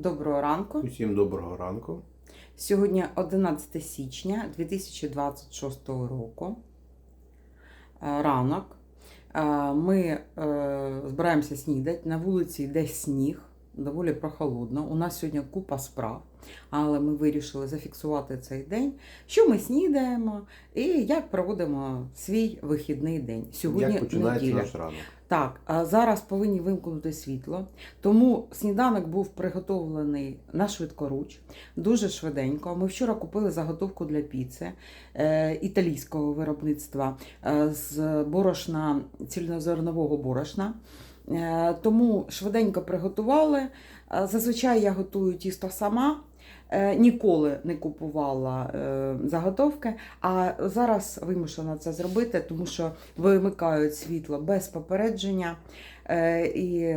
Доброго ранку. Усім доброго ранку. Сьогодні 11 січня 2026 року. Е, Ранок. Е, Ми е, збираємося снідати. На вулиці йде сніг, доволі прохолодно. У нас сьогодні купа справ, але ми вирішили зафіксувати цей день, що ми снідаємо і як проводимо свій вихідний день. Сьогодні Як починається неділя. наш ранок? Так, а зараз повинні вимкнути світло, тому сніданок був приготовлений на швидкоруч, дуже швиденько. Ми вчора купили заготовку для піци е, італійського виробництва е, з борошна цільнозернового борошна. Е, тому швиденько приготували. Е, Зазвичай я готую тісто сама. Е, Ніколи не купувала заготовки, а зараз вимушена це зробити, тому що вимикають світло без попередження і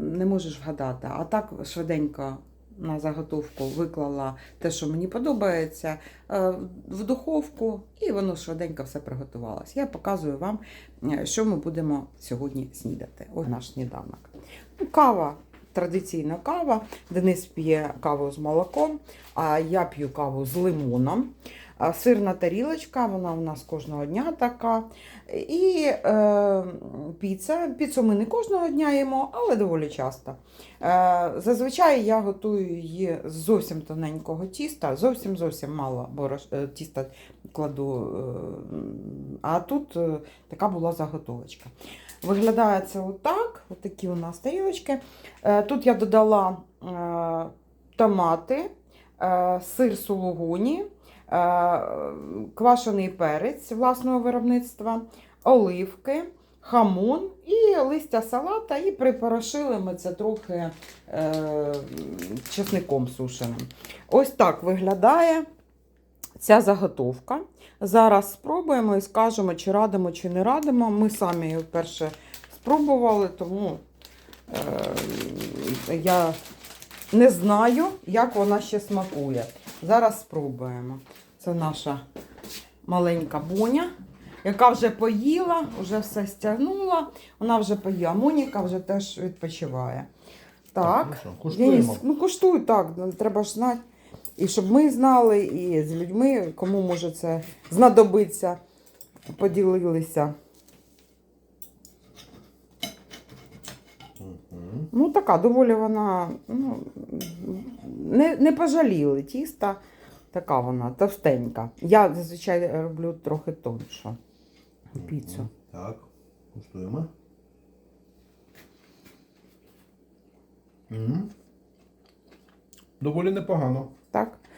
не можеш вгадати. А так швиденько на заготовку виклала те, що мені подобається, е, в духовку, і воно швиденько все приготувалось. Я показую вам, е, що ми будемо сьогодні снідати. Ось наш сніданок. Кава. Традиційна кава. Денис п'є каву з молоком, а я п'ю каву з лимоном. Сирна тарілочка, вона у нас кожного дня така. І е, піца. Піцу ми не кожного дня їмо, але доволі часто. Е, зазвичай я готую її з зовсім тоненького тіста, зовсім зовсім мало борош, е, тіста кладу. Е, а тут е, така була заготовочка. Виглядає це отак. Отакі у нас тарілочки. Е, тут я додала томати, сир сулугуні квашений перець власного виробництва, оливки, хамон і листя салата, і припорошили ми це трохи чесником сушеним. Ось так виглядає ця заготовка. Зараз спробуємо і скажемо, чи радимо, чи не радимо. Ми самі її вперше спробували, тому е, я не знаю, як вона ще смакує. Зараз спробуємо. Це наша маленька боня, яка вже поїла, вже все стягнула. Вона вже поїла. Моніка вже теж відпочиває. Так. ну що, куштуємо. Денис, ну куштуй так, треба ж знати. І щоб ми знали, і з людьми, кому може це знадобиться, поділилися. Ну, така доволі вона ну, не, не пожаліли тіста. Така вона товстенька. Я зазвичай роблю трохи тоншу піцу. Так, куштуємо. Доволі непогано.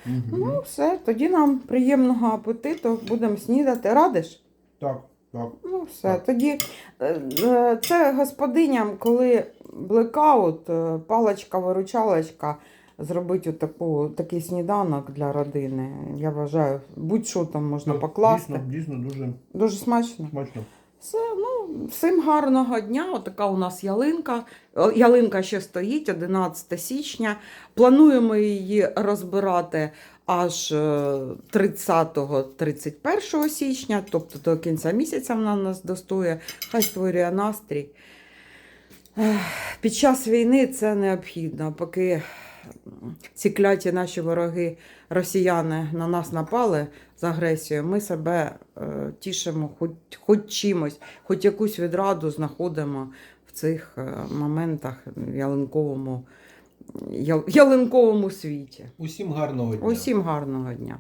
Мгм. Ну, все, тоді нам приємного апетиту, будемо снідати. Радиш? Так, так. Ну, все. Так. Тоді е, е, це господиням, коли блекаут, е, паличка-виручалочка, зробити отаку, такий сніданок для родини. Я вважаю, будь-що там можна Так, покласти. Дійсно, дійсно дуже Дуже смачно. смачно. Все, ну, всім гарного дня. Отака у нас ялинка. Ялинка ще стоїть 11 січня. Плануємо її розбирати аж е, 30-31 січня, тобто до кінця місяця вона нас достоє. Хай створює настрій. Під час війни це необхідно, поки ці кляті наші вороги, росіяни, на нас напали з агресією, ми себе е, тішимо хоч, хоч чимось, хоч якусь відраду знаходимо в цих е, моментах в ялинковому, ял- ялинковому світі. Усім гарного дня. Усім гарного дня.